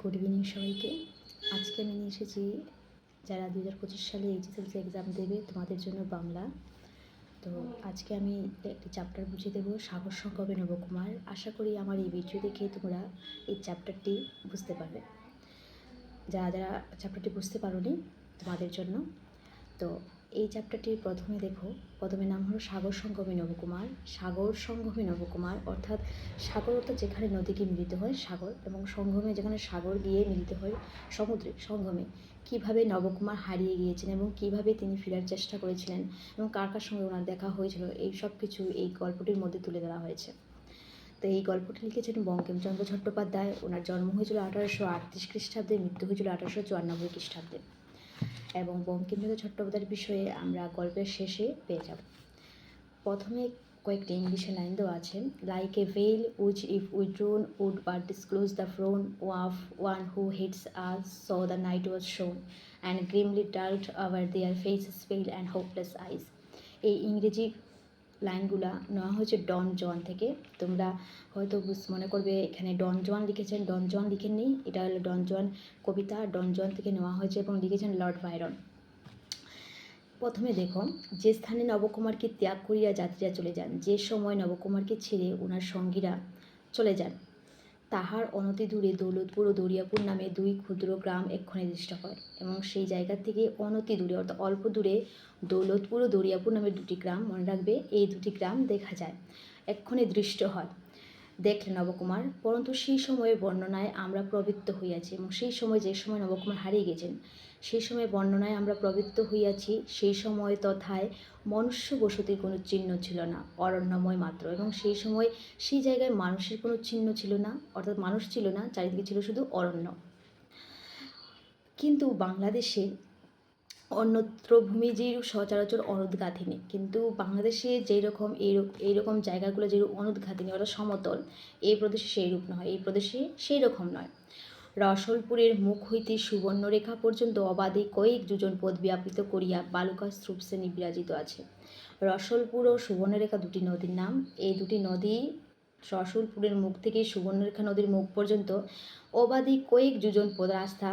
Good evening সবাইকে। আজকে আমি নিয়ে এসেছি, যারা দু হাজার পঁচিশ সালে এইচএসএলসি এক্সাম দেবে, তোমাদের জন্য বাংলা। তো আজকে আমি একটি চ্যাপ্টার বুঝিয়ে দেবো, সাগর সংগমে নবকুমার আশা করি আমার এই ভিডিও দেখে তোমরা এই চ্যাপ্টারটি বুঝতে পারবে। যারা যারা চ্যাপ্টারটি বুঝতে পারোনি, তোমাদের জন্য। তো এই চ্যাপ্টারটির প্রথমে দেখো, প্রথমে নাম হলো সাগর সঙ্গমী নবকুমার। সাগর সঙ্গমী নবকুমার অর্থাৎ সাগর অর্থাৎ যেখানে নদীকে মিলিত হয়, সাগর এবং সঙ্গমে যেখানে সাগর গিয়ে মিলিত হয়, সমুদ্রে, সঙ্গমে। কীভাবে নবকুমার হারিয়ে গিয়েছেন এবং কীভাবে তিনি ফেরার চেষ্টা করেছিলেন এবং কার কার সঙ্গে ওনার দেখা হয়েছিল, এই সব কিছু এই গল্পটির মধ্যে তুলে ধরা হয়েছে। তো এই গল্পটি লিখেছেন বঙ্কিমচন্দ্র চট্টোপাধ্যায়। ওনার জন্ম হয়েছিল আঠারোশো আটত্রিশ খ্রিস্টাব্দে, মৃত্যু হয়েছিল আঠারোশো চুরানব্বই খ্রিস্টাব্দে। এবং বঙ্কিমচন্দ্র চট্টোপাধ্যায়ের বিষয়ে আমরা গল্পের শেষে পেয়ে যাব। প্রথমে কয়েকটি ইংলিশে লাইন দেওয়া আছে like a veil which if withdrawn would but disclose the frown of one who hates us so the night was shown and grimly dealt our their face fell and hopeless eyes এই ইংরেজি লাইনগুলা নেওয়া হয়েছে ডন জন থেকে। তোমরা হয়তো মনে করবে এখানে ডন জোয়ান লিখেছেন, ডন জোয়ান লিখেননি। এটা হলো ডন জোয়ান কবিতা, ডন জোয়ান থেকে নেওয়া হয়েছে এবং লিখেছেন লর্ড বাইরন প্রথমে দেখো, যে স্থানে নবকুমারকে ত্যাগ করিয়া যাত্রীরা চলে যান, যে সময় নবকুমারকে ছেড়ে ওনার সঙ্গীরা চলে যান তাহার অনতি দূরে দৌলতপুর ও দরিয়াপুর নামে দুই ক্ষুদ্র গ্রাম এক্ষণে দৃষ্ট হয় এবং সেই জায়গা থেকে অনতি দূরে অর্থাৎ অল্প দূরে দৌলতপুর ও দরিয়াপুর নামে দুটি গ্রাম মনে রাখবে, এই দুটি গ্রাম দেখা যায়, এক্ষণে দৃষ্ট হয়। দেখলেন নবকুমার। পরন্তু সেই সময়ের বর্ণনায় আমরা প্রবৃত্ত হইয়াছি এবং সেই সময় যে সময় নবকুমার হারিয়ে গেছেন, সেই সময় বর্ণনায় আমরা প্রবৃত্ত হইয়াছি, সেই সময় তথায় মনুষ্য বসতির কোনো চিহ্ন ছিল না, অরণ্যময় মাত্র এবং সেই সময় সেই জায়গায় মানুষের কোনো চিহ্ন ছিল না, অর্থাৎ মানুষ ছিল না, চারিদিকে ছিল শুধু অরণ্য। কিন্তু বাংলাদেশে অন্যত্র ভূমি যেরূপ সচরাচর অনুদ্ঘাতিনী কিন্তু বাংলাদেশে যেই রকম এইরকম এইরকম জায়গাগুলো যেরূপ অনুদ্ঘাতিনী অর্থাৎ সমতল, এই প্রদেশে সেই রূপ নয়, এই প্রদেশে সেই রকম নয়। রসলপুরের মুখ হইতে সুবর্ণরেখা পর্যন্ত অবাধে কয়েক যোজন পদ ব্যাপিত করিয়া বালুকা স্তূপ শ্রেণি বিরাজিত আছে। রসলপুর ও সুবর্ণরেখা দুটি নদীর নাম, এই দুটি নদী রসুলপুরের মুখ থেকে সুবর্ণরেখা নদীর মুখ পর্যন্ত অবাধি কয়েক যোজন পদ রাস্তা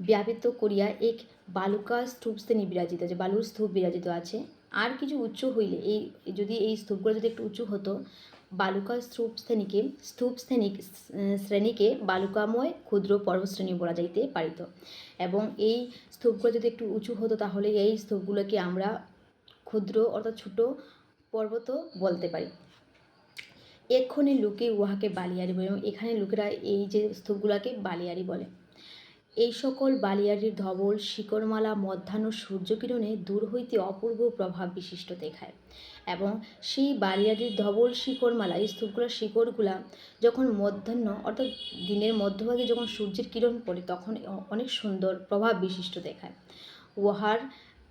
ব্যাপিত করিয়া এক বালুকা স্তূপ শ্রেণি বিরাজিত আছে, বালুর স্তূপ বিরাজিত আছে। আর কিছু উঁচু হইলে, এই, যদি এই স্তূপগুলো যদি একটু উঁচু হতো, বালুকা স্তূপ শ্রেণীকে, স্তূপ শ্রেণি শ্রেণীকে বালুকাময় ক্ষুদ্র পর্বশ্রেণী বলা যাইতে পারিত। এবং এই স্তূপগুলো যদি একটু উঁচু হতো, তাহলে এই স্তূপগুলোকে আমরা ক্ষুদ্র অর্থাৎ ছোট পর্বত বলতে পারি। এক্ষণে লোকে উহাকে বালিয়ারি বলে, এবং এখানে লোকেরা এই যে স্তূপগুলোকে বালিয়ারি বলে। এই সকল বালিয়ারির ধবল, শিকড়মালা, মধ্যাহ্ন সূর্যকিরণে দূর হইতে অপূর্ব প্রভাব বিশিষ্ট দেখায় এবং সেই বালিয়ারির ধবল, শিকড়মালা, এই স্তূপগুলোর শিকড়গুলা যখন মধ্যাহ্ন, অর্থাৎ দিনের মধ্যভাগে যখন সূর্যের কিরণ পড়ে, তখন অনেক সুন্দর প্রভাব বিশিষ্ট দেখায়। উহার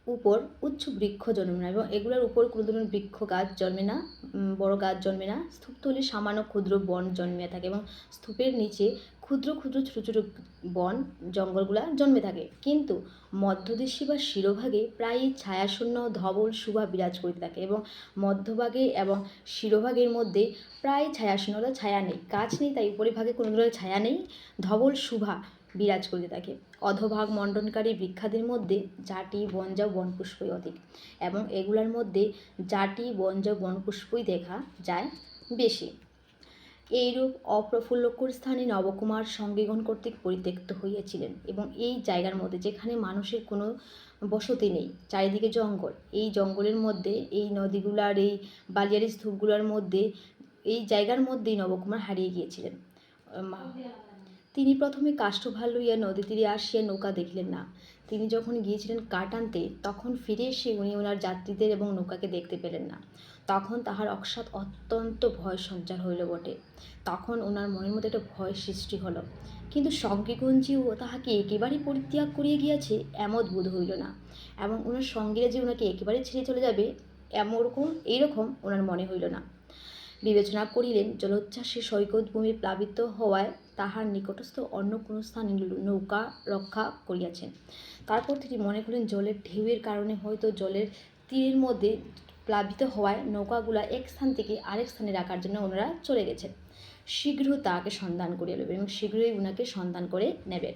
উপর উচ্চ বৃক্ষ জন্মে না এবং এগুলোর উপর কোনো ধরনের বৃক্ষ গাছ জন্মে না বড় গাছ জন্মে না। স্তূপতলে সামান্য ক্ষুদ্র বন জন্মে থাকে এবং স্তূপের নিচে ক্ষুদ্র ক্ষুদ্র ছোটো ছোটো বন, জঙ্গলগুলা জন্মে থাকে। কিন্তু মধ্যদেশী বা শিরোভাগে প্রায়ই ছায়াশূন্য, ধবল শুভা বিরাজ করতে থাকে এবং মধ্যভাগে এবং শিরোভাগের মধ্যে প্রায় ছায়াশূন্য অর্থাৎ ছায়া নেই, গাছ নেই, তাই উপরিভাগে কোনো ধরনের ছায়া নেই, ধবল শুভা বিরাজ করতে থাকে। অধভাগ মণ্ডনকারী বৃক্ষাদের মধ্যে জাটি, বনজা, বনপুষ্পই অধিক এবং এগুলোর মধ্যে জাটি, বনজা, বনপুষ্পই দেখা যায় বেশি। এইরূপ অপ্রফুল্লকর স্থানে নবকুমার সঙ্গীগণ কর্তৃক পরিত্যক্ত হইয়াছিলেন এবং এই জায়গার মধ্যে যেখানে মানুষের কোনো বসতি নেই, চারিদিকে জঙ্গল। এই জঙ্গলের মধ্যে, এই নদীগুলার, এই বালিয়ারি স্তূপগুলোর মধ্যে, এই জায়গার মধ্যেই নবকুমার হারিয়ে গিয়েছিলেন। তিনি প্রথমে কাষ্ঠভাল লইয়া নদী তীরে আসিয়া নৌকা দেখিলেন না। তিনি যখন গিয়েছিলেন কাটানতে, তখন ফিরে এসে উনি ওনার যাত্রীদের এবং নৌকাকে দেখতে পেলেন না। তখন তাহার অকস্মাৎ অত্যন্ত ভয় সঞ্চার হইল বটে। তখন ওনার মনের মধ্যে একটা ভয় সৃষ্টি হলো। কিন্তু সঙ্গীগঞ্জিও তাহাকে একেবারেই পরিত্যাগ করিয়া গিয়াছে এমত বোধ হইল না। এবং ওনার সঙ্গীরা যে ওনাকে একেবারে ছেড়ে চলে যাবে, এমরকম, এইরকম ওনার মনে হইল না। বিবেচনা করিলেন, জলোচ্ছ্বাসে সৈকত ভূমি প্লাবিত হওয়ায় তাহার নিকটস্থ অন্য কোনো স্থানে নৌকা রক্ষা করিয়াছেন। তারপর তিনি মনে করলেন, জলের ঢেউয়ের কারণে হয়তো জলের তীরের মধ্যে প্লাবিত হওয়ায় নৌকাগুলা এক স্থান থেকে আরেক স্থানে রাখার জন্য ওনারা চলে গেছেন। শীঘ্র তাকে সন্ধান করিয়া লইবে এবং শীঘ্রই ওনাকে সন্ধান করে নেবে।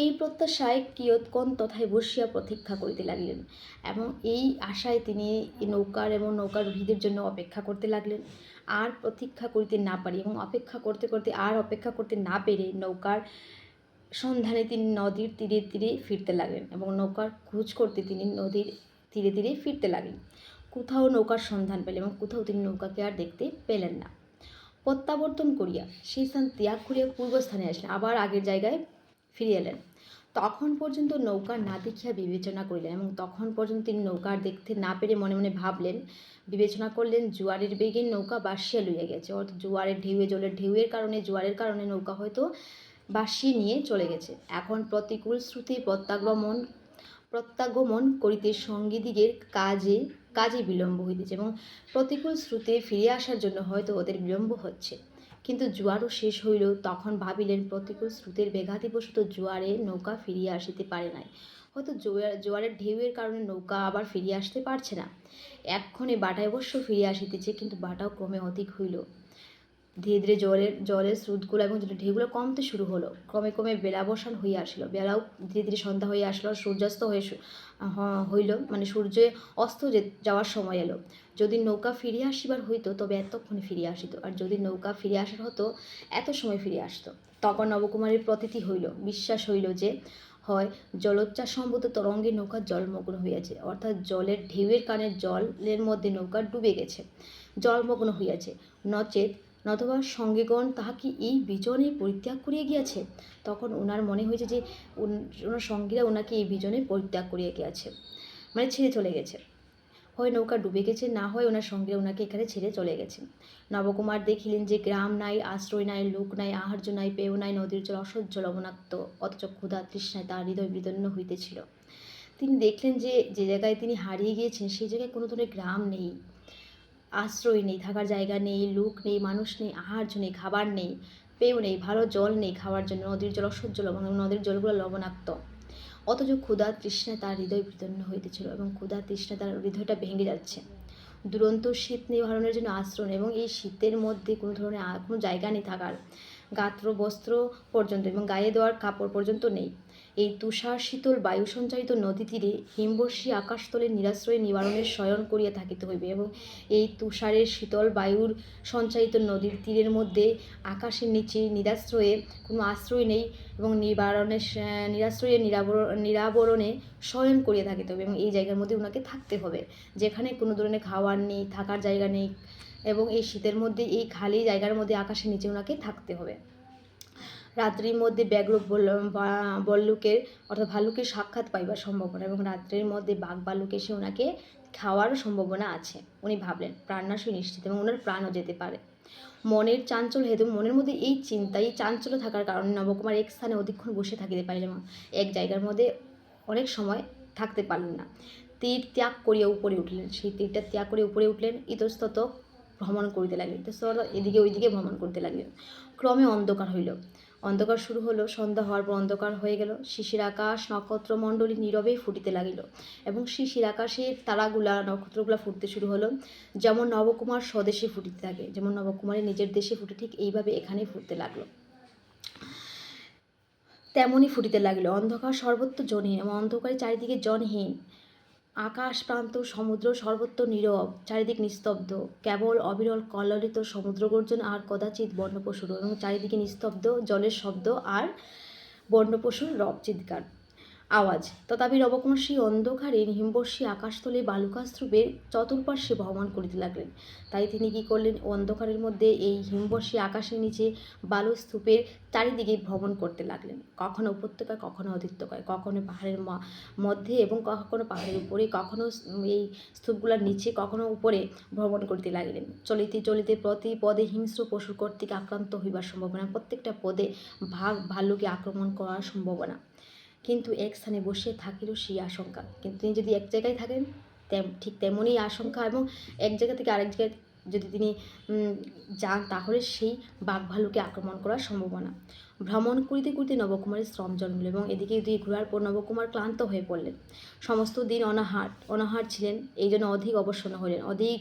এই প্রত্যাশায় কিয়ৎক্ষণ তথায় বসিয়া প্রতীক্ষা করিতে লাগলেন এবং এই আশায় তিনি নৌকার এবং নৌকারোহীদের জন্য অপেক্ষা করতে লাগলেন। আর প্রতীক্ষা করিতে না পারি এবং অপেক্ষা করতে করতে, আর অপেক্ষা করতে না পেরে নৌকার সন্ধানে তিনি নদীর তীরে তীরে ফিরতে লাগলেন এবং নৌকার খোঁজ করতে তিনি নদীর ধীরে ধীরে ফিরতে লাগলেন। কোথাও নৌকার সন্ধান পেলেন এবং কোথাও তিনি নৌকাকে আর দেখতে পেলেন না। প্রত্যাবর্তন করিয়া সেই স্থান ত্যাগ করিয়া পূর্বস্থানে আসলেন, আবার আগের জায়গায় ফিরে এলেন। তখন পর্যন্ত নৌকা না দেখিয়া বিবেচনা করিলেন এবং তখন পর্যন্ত তিনি নৌকা দেখতে না পেরে মনে মনে ভাবলেন, বিবেচনা করলেন জোয়ারের বেগে নৌকা বাসিয়া লইয়া গেছে। অর্থাৎ জোয়ারের ঢেউয়ে জলের ঢেউয়ের কারণে, জোয়ারের কারণে নৌকা হয়তো বাসিয়ে নিয়ে চলে গেছে। এখন প্রতিকূল শ্রুতি, প্রত্যাগমন প্রত্যাগমন করিতে সঙ্গীদিগের কাজে কাজে বিলম্ব হইতেছে এবং প্রতিকূল স্রোতে ফিরে আসার জন্য হয়তো ওদের বিলম্ব হচ্ছে। কিন্তু জোয়ারও শেষ হইল, তখন ভাবিলেন প্রতিকূল স্রোতের বেঘাতিবশত জোয়ারে নৌকা ফিরিয়া আসিতে পারে নাই। হয়তো জোয়ার জোয়ারের ঢেউয়ের কারণে নৌকা আবার ফিরিয়ে আসতে পারছে না। এক্ষণে বাটায় অবশ্য ফিরিয়ে আসিতেছে, কিন্তু বাটাও ক্রমে অধিক হইল। ধীরে ধীরে জলের জলের স্রোতগুলো এবং জলের ঢেউগুলো কমতে শুরু হলো, ক্রমে ক্রমে বেলাবসান হয়ে আসলো। বেলাও ধীরে ধীরে সন্ধ্যা হয়ে আসলো, সূর্যাস্ত হয়ে হইল মানে সূর্যে অস্ত যাওয়ার সময় এলো। যদি নৌকা ফিরিয়ে আসিবার হইতো, তবে এতক্ষণে ফিরিয়ে আসিত। আর যদি নৌকা ফিরে আসার হতো, এত সময় ফিরে আসতো। তখন নবকুমারের প্রতীতি হইল, বিশ্বাস হইল যে, হয় জলোচ্ছ্বাস সম্ভূত তরঙ্গে নৌকা জলমগ্ন হইয়াছে। অর্থাৎ জলের ঢেউয়ের কানে জলের মধ্যে নৌকা ডুবে গেছে, জলমগ্ন হইয়াছে। নচেত নতবা সঙ্গীগণ তাহা কি এই বিজনে পরিত্যাগ করিয়া গিয়াছে? তখন ওনার মনে হয়েছে যে ওনার সঙ্গীরা ওনাকে এই বিজনে পরিত্যাগ করিয়া গিয়াছে। মানে ছেড়ে চলে গেছে। হয় নৌকা ডুবে গেছে, না হয় ওনার সঙ্গে ওনাকে এখানে ছেড়ে চলে গেছে। নবকুমার দেখিলেন যে, গ্রাম নাই, আশ্রয় নাই, লোক নাই, আহার্য নাই, পেয় নাই, নদীর জল অসহ্য, লবণাক্ত, অথচ ক্ষুধা তৃষ্ণায় তার হৃদয় বিদন্ন হইতেছিল। তিনি দেখলেন যে যে জায়গায় তিনি হারিয়ে গিয়েছেন, সেই জায়গায় কোনো ধরনের গ্রাম নেই। আশ্রয় নেই, থাকার জায়গা নেই, লোক নেই, মানুষ নেই, আহার্য নেই, খাবার নেই পেয়েও নেই, ভালো জল নেই খাওয়ার জন্য, নদীর জল অসহ্য লবণ নদীর জলগুলো লবণাক্ত। অথচ ক্ষুধা তৃষ্ণা তার হৃদয় বিতন্ন হইতেছিল, এবং ক্ষুধা তৃষ্ণা তার হৃদয়টা ভেঙে যাচ্ছে। দুরন্ত শীত নিবারণের জন্য আশ্রয় এবং এই শীতের মধ্যে কোনো ধরনের, কোনো জায়গা নেই থাকার। গাত্র, বস্ত্র পর্যন্ত এবং গায়ে দেওয়ার কাপড় পর্যন্ত নেই। এই তুষার শীতল বায়ু সঞ্চারিত নদী তীরে হিমবর্ষী আকাশতলে নিরাশ্রয় নিবারণের শয়ন করিয়া থাকিতে হইবে এবং এই তুষারের শীতল বায়ুর সঞ্চারিত নদীর তীরের মধ্যে আকাশের নিচে নিরাশ্রয়ে কোনো আশ্রয় নেই এবং নিবারণের নিরাশ্রয়ে নিরাবর, নিরাবরণে শয়ন করিয়া থাকিতে হবে এবং এই জায়গার মধ্যে ওনাকে থাকতে হবে। যেখানে কোনো ধরনের খাওয়ার নেই, থাকার জায়গা নেই এবং এই শীতের মধ্যে, এই খালি জায়গার মধ্যে আকাশের নিচে ওনাকে থাকতে হবে। রাত্রির মধ্যে ব্যাঘ্র বল্লুকের অর্থাৎ ভালুকের সাক্ষাৎ পাইবার সম্ভাবনা এবং রাত্রের মধ্যে বাঘ ভাল্লুক এসে ওনাকে খাওয়ার সম্ভাবনা আছে, উনি ভাবলেন। প্রাণনাশই নিশ্চিত এবং ওনার প্রাণও যেতে পারে। মনের চাঞ্চল হেতু মনের মধ্যে এই চিন্তা, এই চাঞ্চল্য থাকার কারণে নবকুমার এক স্থানে অধিকক্ষণ বসে থাকিতে পারিলেন। এক জায়গার মধ্যে অনেক সময় থাকতে পারলেন না। তীর ত্যাগ করিয়া উপরে উঠলেন। সেই তীরটা ত্যাগ করে উপরে উঠলেন, ইতস্তত ভ্রমণ করিতে লাগলেন ইতস্তত এদিকে ওইদিকে ভ্রমণ করতে লাগিল। ক্রমে অন্ধকার হইল। অন্ধকার শুরু হলো, সন্ধ্যা হওয়ার পর অন্ধকার হয়ে গেল। শিশির আকাশ, নক্ষত্রমণ্ডলী নীরবেই ফুটিতে লাগিল এবং শিশির আকাশে তারাগুলা, নক্ষত্রগুলা ফুটতে শুরু হলো। যেমন নবকুমার স্বদেশে ফুটিতে থাকে, যেমন নবকুমারের নিজের দেশে ফুটে ঠিক এইভাবে এখানে ফুটতে লাগল। তেমনই ফুটিতে লাগিল। অন্ধকার সর্বত্র জনহীন এবং অন্ধকারে চারিদিকে জনহীন। আকাশ প্রান্ত সমুদ্র সর্বত্র নীরব, চারিদিক নিস্তব্ধ। কেবল অবিরল কল্লিত সমুদ্র গর্জন আর কদাচিৎ বন্যপশুর এবং চারিদিকে নিস্তব্ধ জলের শব্দ আর বন্যপশুর রব চিৎকার। আওয়াজ। তথাপি নবকুমার সেই অন্ধকারে হিমবর্ষী আকাশতলে বালুকাস্ত্রূপের চতুর্পার্শ্বে ভ্রমণ করিতে লাগলেন। তাই তিনি কি করলেন? অন্ধকারের মধ্যে এই হিমবর্ষী আকাশের নিচে বালুস্তূপের চারিদিকে ভ্রমণ করতে লাগলেন। কখনো উপত্যকায়, কখনো অধিত্যকায়, কখনো পাহাড়ের মধ্যে এবং কখনো পাহাড়ের উপরে, কখনো এই স্তূপগুলোর নিচে, কখনো উপরে ভ্রমণ করিতে লাগিলেন। চলিতে চলিতে প্রতি পদে হিংস্র পশুর কর্তৃক আক্রান্ত হইবার সম্ভাবনা, প্রত্যেকটা পদে ভাগ ভাল্লুকে আক্রমণ করার সম্ভাবনা। কিন্তু এক স্থানে বসে থাকিরও সেই আশঙ্কা। কিন্তু তিনি যদি এক জায়গায় থাকেন, তেম ঠিক তেমনই আশঙ্কা এবং এক জায়গা থেকে আরেক জায়গায় যদি তিনি যান তাহলে সেই বাঘ ভালুকে আক্রমণ করার সম্ভাবনা। ভ্রমণ করিতে করিতে নবকুমারের শ্রম জন্মল এবং এদিকে এদিকে ঘোরার পর নবকুমার ক্লান্ত হয়ে পড়লেন। সমস্ত দিন অনাহার অনাহার ছিলেন, এই জন্য অধিক অবসন্ন হইলেন, অধিক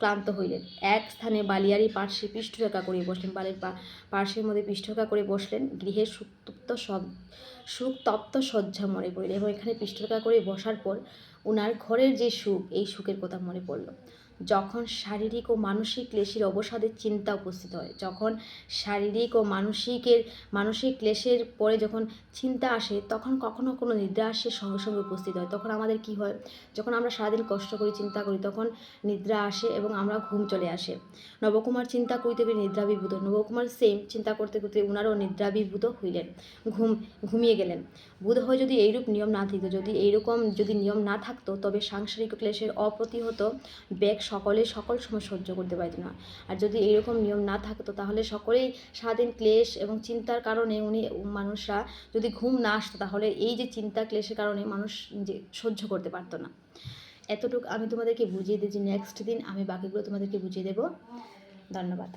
ক্লান্ত হইলেন। এক স্থানে বালিয়ারি পার্শ্বে পৃষ্ঠরেখা করে বসলেন, বালির পার্শ্বের মধ্যে পৃষ্ঠরেখা করে বসলেন গৃহের সুতপ্ত সব সুখ তপ্ত শয্যা মনে পড়িল এবং এখানে পৃষ্ঠরেখা করে বসার পর ওনার ঘরের যে সুখ, এই সুখের কথা মনে পড়ল। যখন শারীরিক ও মানসিক ক্লেশের অবসাদের চিন্তা উপস্থিত হয়, যখন শারীরিক ও মানসিকের, মানসিক ক্লেশের পরে যখন চিন্তা আসে, তখন কখনো কোনো নিদ্রা আসে সঙ্গে সঙ্গে উপস্থিত হয়। তখন আমাদের কি হয়? যখন আমরা সারাদিন কষ্ট করি, চিন্তা করি, তখন নিদ্রা আসে এবং আমরা ঘুম চলে আসে। নবকুমার চিন্তা করিতে করিতে নিদ্রাবিভূত। নবকুমার সেম চিন্তা করতে করতে উনারও নিদ্রাবিভূত হইলেন। ঘুম, ঘুমিয়ে গেলেন। বোধ হয় যদি এইরূপ নিয়ম না থাকতো, যদি এইরকম যদি নিয়ম না থাকতো, তবে সাংসারিক ক্লেশের অপ্রতিহত বেগ সকলে সকল সময় সহ্য করতে পারত না। আর যদি এরকম নিয়ম না থাকতো, তাহলে সকলেই সারাদিন ক্লেশ এবং চিন্তার কারণে উনি মানুষরা যদি ঘুম না আসতো, তাহলে এই যে চিন্তা ক্লেশের কারণে মানুষ যে সহ্য করতে পারতো না। এতটুকু আমি তোমাদেরকে বুঝিয়ে দিয়েছি। নেক্সট দিন আমি বাকিগুলো তোমাদেরকে বুঝিয়ে দেবো। ধন্যবাদ।